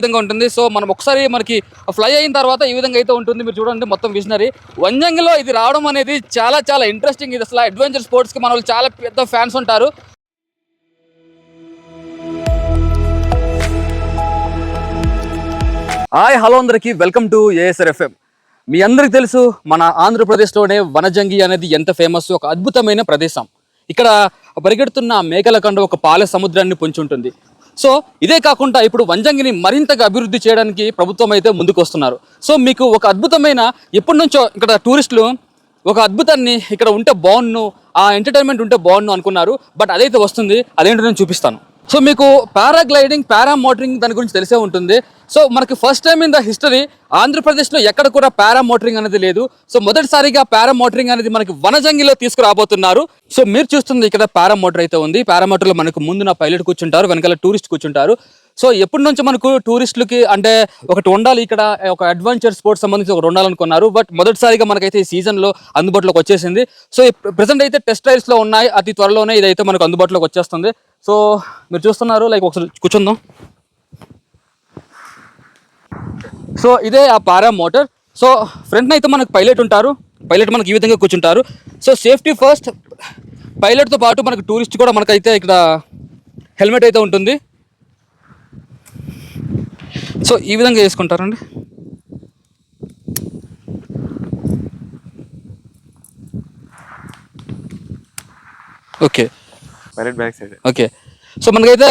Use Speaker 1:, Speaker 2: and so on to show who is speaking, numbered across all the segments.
Speaker 1: విధంగా ఉంటుంది. సో మనం ఒకసారి మనకి ఫ్లై అయిన తర్వాత ఈ విధంగా అయితే ఉంటుంది. మీరు చూడండి మొత్తం విజనరీ. వంజంగిలో ఇది రావడం అనేది చాలా చాలా ఇంట్రెస్టింగ్ ఇది అసలు అడ్వెంచర్ స్పోర్ట్స్కి మన చాలా పెద్ద ఫ్యాన్స్ ఉంటారు. హాయ్ హలో అందరికీ. వెల్కమ్ టు ఏఎస్ఆర్ఎఫ్ఎం మీ అందరికీ తెలుసు మన ఆంధ్రప్రదేశ్లోనే వనజంగి అనేది ఎంత ఫేమస్ ఒక అద్భుతమైన ప్రదేశం. ఇక్కడ పరిగెడుతున్న మేకల కండ ఒక పాల సముద్రాన్ని పొంచి ఉంటుంది. సో ఇదే కాకుండా ఇప్పుడు వంజంగిని మరింతగా అభివృద్ధి చేయడానికి ప్రభుత్వం అయితే ముందుకు వస్తున్నారు సో మీకు ఒక అద్భుతమైన ఎప్పటి నుంచో ఇక్కడ టూరిస్టులు ఒక అద్భుతాన్ని ఇక్కడ ఉంటే బాగున్ను ఆ ఎంటర్టైన్మెంట్ ఉంటే బాగున్ను అనుకున్నారు. బట్ అదైతే వస్తుంది అదేంటో నేను చూపిస్తాను. సో మీకు పారాగ్లైడింగ్ పారామోటరింగ్ దాని గురించి తెలిసే ఉంటుంది. సో మనకి first time in the history ఆంధ్రప్రదేశ్లో ఎక్కడ కూడా పారామోటరింగ్ అనేది లేదు. సో మొదటిసారిగా పారామోటరింగ్ అనేది మనకి వనజంగిలో తీసుకురాబోతున్నారు. సో మీరు చూస్తుంది ఇక్కడ పారామోటర్ అయితే ఉంది. పారామోటర్లో మనకు ముందు నా పైలట్ కూర్చుంటారు వెనకాల టూరిస్ట్ కూర్చుంటారు. సో ఎప్పటి నుంచి మనకు టూరిస్టులకి అంటే ఒకటి ఉండాలి ఇక్కడ ఒక అడ్వెంచర్ స్పోర్ట్స్ సంబంధించి ఒకటి ఉండాలనుకున్నారు. బట్ మొదటిసారిగా మనకైతే ఈ సీజన్లో అందుబాటులోకి వచ్చేసింది. సో ప్రజెంట్ అయితే టెస్ట్ ట్రయల్స్లో ఉన్నాయి. అతి త్వరలోనే ఇదైతే మనకు అందుబాటులోకి వచ్చేస్తుంది. సో మీరు చూస్తున్నారు లైక్ ఒకసారి కూర్చుందాం. సో ఇదే ఆ పారా మోటార్. సో ఫ్రంట్ అయితే మనకు పైలట్ ఉంటారు. పైలట్ మనకి ఈ విధంగా కూర్చుంటారు. సో సేఫ్టీ ఫస్ట్ పైలట్తో పాటు మనకు టూరిస్ట్ కూడా మనకైతే ఇక్కడ హెల్మెట్ అయితే ఉంటుంది. సో ఈ విధంగా వేసుకుంటారండి okay.
Speaker 2: Pilot back side
Speaker 1: okay. So మనకైతే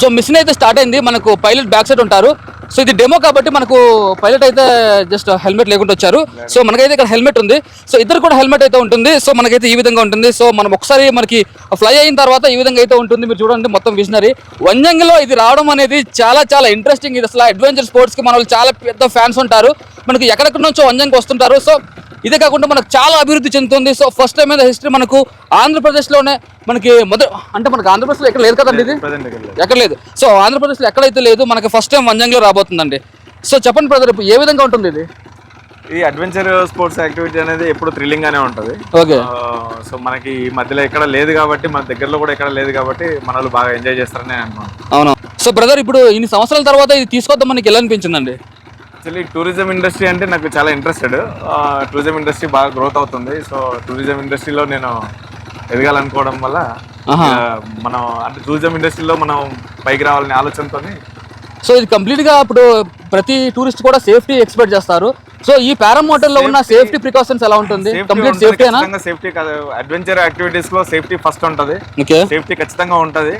Speaker 1: సో మిషన్ అయితే స్టార్ట్ అయింది. మనకు పైలట్ బ్యాక్ సైడ్ ఉంటారు. సో ఇది డెమో కాబట్టి మనకు పైలట్ అయితే జస్ట్ హెల్మెట్ లేకుండా వచ్చారు. సో మనకైతే ఇక్కడ హెల్మెట్ ఉంది. సో ఇద్దరు కూడా హెల్మెట్ అయితే ఉంటుంది. సో మనకైతే ఈ విధంగా ఉంటుంది. సో మనం ఒకసారి మనకి ఫ్లై అయిన తర్వాత ఈ విధంగా అయితే ఉంటుంది. మీరు చూడండి మొత్తం విజనరీ వంజంగిలో ఇది రావడం అనేది చాలా చాలా ఇంట్రెస్టింగ్ ఇది అసలు అడ్వెంచర్ స్పోర్ట్స్కి మన చాలా పెద్ద ఫ్యాన్స్ ఉంటారు. మనకి ఎక్కడెక్కడ నుంచో వంజంగి వస్తుంటారు. సో ఇదే కాకుండా మనకు చాలా అభివృద్ధి చెందుతుంది. సో ఫస్ట్ టైం మీద హిస్టరీ మనకు ఆంధ్రప్రదేశ్లోనే మనకి మొదటి అంటే మనకు ఆంధ్రప్రదేశ్లో ఎక్కడ లేదు కదండి ఇది? ఎక్కడ లేదు. సో ఆంధ్రప్రదేశ్లో ఎక్కడైతే లేదు మనకి ఫస్ట్ టైం వంజంగిలో రాబోతుందండి. సో చెప్పండి బ్రదర్ ఇప్పుడు ఏ విధంగా ఉంటుంది ఇది?
Speaker 2: ఈ అడ్వెంచర్ స్పోర్ట్స్ యాక్టివిటీ అనేది ఎప్పుడు థ్రిల్లింగ్ గానే ఉంటది.
Speaker 1: ఓకే.
Speaker 2: సో మనకి ఈ మధ్యలో ఎక్కడ లేదు కాబట్టి మన దగ్గరలో కూడా ఎక్కడ లేదు కాబట్టి మన వాళ్ళు బాగా ఎంజాయ్ చేస్తారని నేను అనుకున్నాను
Speaker 1: అవును. సో బ్రదర్ ఇప్పుడు ఇన్ని సంవత్సరాల తర్వాత ఇది తీసుకొద్దాం మనకి ఎలా అనిపించిందండి?
Speaker 2: యాక్చువల్లీ టూరిజం ఇండస్ట్రీ అంటే నాకు చాలా ఇంట్రెస్టెడ్ టూరిజం ఇండస్ట్రీ బాగా గ్రోత్ అవుతుంది. సో టూరిజం ఇండస్ట్రీలో నేను ఎదగాలనుకోవడం వల్ల మనం అంటే టూరిజం ఇండస్ట్రీలో మనం పైకి రావాలనే ఆలోచనతో
Speaker 1: సో ఇది కంప్లీట్గా ఇప్పుడు ప్రతి టూరిస్ట్ కూడా సేఫ్టీ ఎక్స్పెక్ట్ చేస్తారు. సో ఈ పారామోటర్లో ఉన్న సేఫ్టీ ప్రికాషన్స్ ఎలా ఉంటుంది? కంప్లీట్
Speaker 2: సేఫ్టీ కాదు. అడ్వెంచర్ యాక్టివిటీస్లో సేఫ్టీ ఫస్ట్ ఉంటది. సేఫ్టీ ఖచ్చితంగా ఉంటది.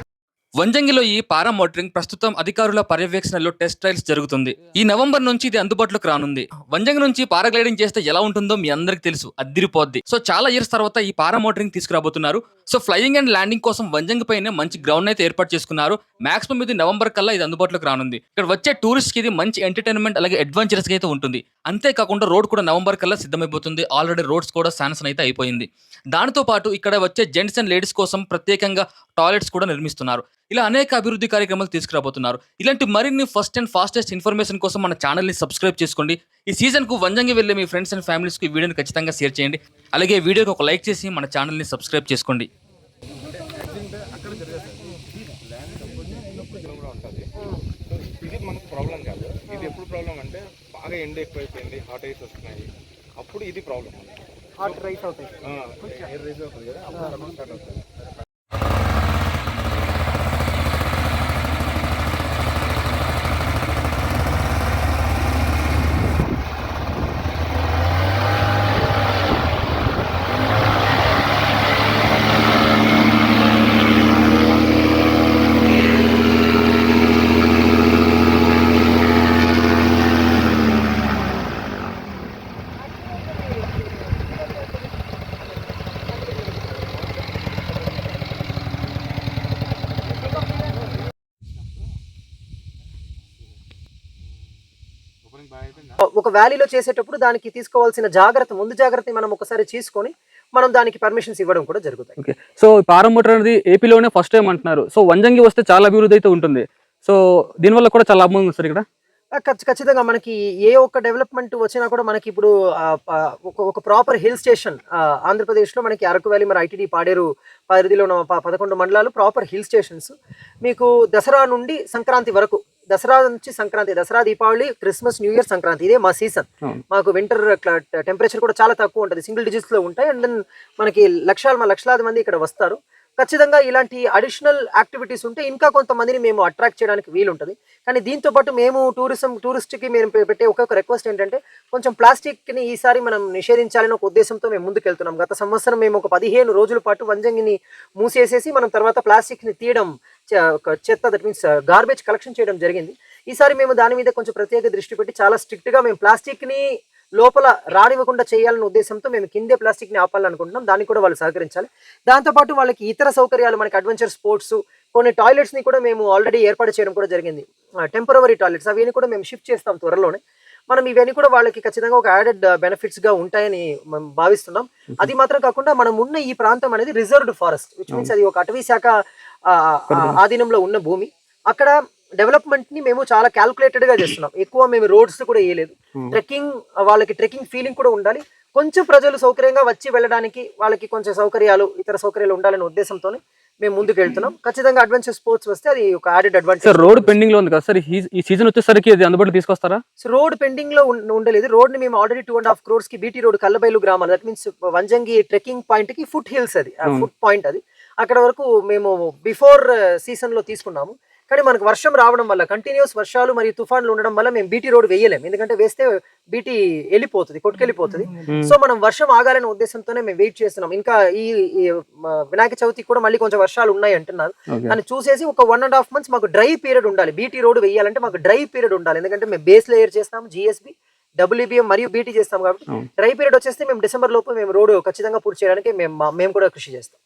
Speaker 1: వంజంగిలో ఈ పారా మోటరింగ్ ప్రస్తుతం అధికారుల పర్యవేక్షణలో టెస్ట్ ట్రయల్స్ జరుగుతుంది. ఈ నవంబర్ నుంచి ఇది అందుబాటులోకి రానుంది. వంజంగి నుంచి పారాగ్లైడింగ్ చేస్తే ఎలా ఉంటుందో మీ అందరికి తెలుసు. అద్దిరిపోద్ది. సో చాలా ఇయర్స్ తర్వాత ఈ పారా మోటరింగ్ తీసుకురాబోతున్నారు. సో ఫ్లయింగ్ అండ్ ల్యాండింగ్ కోసం వంజంగి పైన మంచి గ్రౌండ్ అయితే ఏర్పాటు చేసుకున్నారు. మాక్సిమం ఇది నవంబర్ కల్లా ఇది అందుబాటులోకి రానుంది. ఇక్కడ వచ్చే టూరిస్ట్కి ఇది మంచి ఎంటర్టైన్మెంట్ అలాగే అడ్వెంచరస్ అయితే ఉంటుంది. అంతేకాకుండా రోడ్ కూడా నవంబర్ కల్లా సిద్ధమైపోతుంది. ఆల్రెడీ రోడ్స్ కూడా శాంక్షన్ అయితే అయిపోయింది. దానితో పాటు ఇక్కడ వచ్చే జెంట్స్ అండ్ లేడీస్ కోసం ప్రత్యేకంగా టాయిలెట్స్ కూడా నిర్మిస్తున్నారు. ఇలా అనేక అభివృద్ధి కార్యక్రమాలు తీసుకురాబోతున్నారు. ఇలాంటి మరిన్ని ఫస్ట్ అండ్ ఫాస్టెస్ట్ ఇన్ఫర్మేషన్ కోసం మన ఛానల్ని సబ్స్క్రైబ్ చేసుకోండి. ఈ సీజన్కు వంజంగి వెళ్ళే మీ ఫ్రెండ్స్ అండ్ ఫ్యామిలీస్కి ఈ వీడియోని ఖచ్చితంగా షేర్ చేయండి. అలాగే వీడియోకి ఒక లైక్ చేసి మన ఛానల్ని సబ్స్క్రైబ్ చేసుకోండి.
Speaker 2: ఇది మనకు ప్రాబ్లం కాదు. ఇది ఎప్పుడు ప్రాబ్లం అంటే బాగా ఎండ ఎక్కువైపోయింది హాట్ ఐస్ వస్తున్నాయి. అప్పుడు ఇది ప్రాబ్లం
Speaker 3: హాట్ రైస్ అవుతాయి.
Speaker 2: ఎయిర్ రైజ్ అవుతుంది కదా
Speaker 3: ఒక వ్యాలీలో చేసేటప్పుడు దానికి తీసుకోవాల్సిన జాగ్రత్త ముందు జాగ్రత్త మనం ఒకసారి తీసుకొని మనం దానికి పర్మిషన్స్ ఇవ్వడం కూడా జరుగుతాయి.
Speaker 1: ఓకే. సో పారామోటర్ అనేది ఏపీలోనే ఫస్ట్ టైం అంటున్నారు. సో వంజంగి వస్తే చాలా అభివృద్ధి అయితే ఉంటుంది. సో దీనివల్ల కూడా చాలా ఉంది సార్ ఇక్కడ?
Speaker 3: ఖచ్చితంగా మనకి ఏ ఒక్క డెవలప్మెంట్ వచ్చినా కూడా మనకి ఇప్పుడు ఒక ప్రాపర్ హిల్ స్టేషన్ ఆంధ్రప్రదేశ్లో మనకి అరకు వ్యాలీ మరి ఐటీడీ పాడేరు పరిధిలో ఉన్న పదకొండు మండలాలు ప్రాపర్ హిల్ స్టేషన్స్ మీకు దసరా నుండి సంక్రాంతి వరకు దసరా నుంచి Sankranti Dasara Deepavali Christmas new year Sankranti ఇదే మా సీజన్. మాకు వింటర్ టెంపరేచర్ కూడా చాలా తక్కువ ఉంటుంది. సింగిల్ డిజిట్స్లో ఉంటాయి. అండ్ దెన్ మనకి లక్షల లక్షలాది మంది ఇక్కడ వస్తారు. ఖచ్చితంగా ఇలాంటి అడిషనల్ యాక్టివిటీస్ ఉంటే ఇంకా కొంతమందిని మేము అట్రాక్ట్ చేయడానికి వీలుంటుంది. కానీ దీంతో పాటు మేము టూరిజం టూరిస్ట్కి మేము పెట్టే ఒక్కొక్క రిక్వెస్ట్ ఏంటంటే కొంచెం ప్లాస్టిక్ని ఈసారి మనం నిషేధించాలని ఒక ఉద్దేశంతో మేము ముందుకెళ్తున్నాం. గత సంవత్సరం మేము ఒక పదిహేను రోజుల పాటు వంజంగిని మూసేసేసి మనం తర్వాత ప్లాస్టిక్ని తీయడం చెత్త దట్ మీన్స్ గార్బేజ్ కలెక్షన్ చేయడం జరిగింది. ఈసారి మేము దాని మీద కొంచెం ప్రత్యేక దృష్టి పెట్టి చాలా స్ట్రిక్ట్గా మేము ప్లాస్టిక్ని లోపల రానివ్వకుండా చేయాలనే ఉద్దేశంతో మేము కిందే ప్లాస్టిక్ని ఆపాలనుకుంటున్నాం దానికి కూడా వాళ్ళు సహకరించాలి. దాంతోపాటు వాళ్ళకి ఇతర సౌకర్యాలు మనకి అడ్వెంచర్ స్పోర్ట్స్ కొన్ని టాయిలెట్స్ని కూడా మేము ఆల్రెడీ ఏర్పాటు చేయడం కూడా జరిగింది. టెంపరవరీ టాయిలెట్స్ అవన్నీ కూడా మేము షిఫ్ట్ చేస్తాం త్వరలోనే. మనం ఇవన్నీ కూడా వాళ్ళకి ఖచ్చితంగా ఒక యాడెడ్ బెనిఫిట్స్గా ఉంటాయని మనం భావిస్తున్నాం. అది మాత్రం కాకుండా మనం ఉన్న ఈ ప్రాంతం అనేది రిజర్వ్డ్ ఫారెస్ట్ విచ్ మీన్స్ అది ఒక అటవీ శాఖ ఆధీనంలో ఉన్న భూమి. అక్కడ డెవలప్మెంట్ని మేము చాలా క్యాల్కులేటెడ్గా చేస్తున్నాం. ఎక్కువ మేము రోడ్స్ కూడా వేయలేదు. ట్రెక్కింగ్ వాళ్ళకి ట్రెక్కింగ్ ఫీలింగ్ కూడా ఉండాలి. కొంచెం ప్రజలు సౌకర్యంగా వచ్చి వెళ్ళడానికి వాళ్ళకి కొంచెం సౌకర్యాలు ఇతర సౌకర్యాలు ఉండాలనే ఉద్దేశంతోనే మేము ముందుకు వెళ్తున్నాం. ఖచ్చితంగా అడ్వెంచర్ స్పోర్ట్స్ వస్తే అది ఒక యాడెడ్
Speaker 1: సార్
Speaker 3: అడ్వాంటేజ్
Speaker 1: రోడ్ పెండింగ్లో ఉంది కదా సార్ ఈ- సీజన్ వచ్చేసరికి అది అందుబాటులో తీసుకొస్తారా?
Speaker 3: సో రోడ్ పెండింగ్లో ఉండలేదు. రోడ్ని మేము ఆల్రెడీ టూ అండ్ హాఫ్ క్రోర్స్కి బీటీ రోడ్ కల్లబైలు గ్రామాలు దట్ మీన్స్ వంజంగి ట్రెక్కింగ్ పాయింట్కి ఫుట్ హిల్స్ అది. ఫుట్ పాయింట్ అది. అక్కడ వరకు మేము బిఫోర్ సీజన్లో తీసుకున్నాము. కానీ మనకు వర్షం రావడం వల్ల కంటిన్యూస్ వర్షాలు మరియు తుఫాన్లు ఉండడం వల్ల మేము బీటీ రోడ్ వేయలేము ఎందుకంటే వేస్తే బీటీ వెళ్ళిపోతుంది కొట్టుకెళ్ళిపోతుంది. సో మనం వర్షం ఆగాలనే ఉద్దేశంతోనే మేము వెయిట్ చేస్తున్నాం. ఇంకా ఈ వినాయక చవితికి కూడా మళ్ళీ కొంచెం వర్షాలు ఉన్నాయి అంటున్నారు. అని చూసేసి ఒక వన్ అండ్ హాఫ్ మంత్స్ మాకు డ్రై పీరియడ్ ఉండాలి. బీటీ రోడ్ వేయాలంటే మాకు డ్రై పీరియడ్ ఉండాలి. ఎందుకంటే మేము బేస్ లేయర్ చేస్తాము జిఎస్బి డబ్ల్యూబిఎం మరియు బీటీ చేస్తాం కాబట్టి డ్రై పీరియడ్ వచ్చేస్తే మేము డిసెంబర్ లోపు మేము రోడ్ ఖచ్చితంగా పూర్తి చేయడానికి మేము మేము కూడా కృషి చేస్తాం.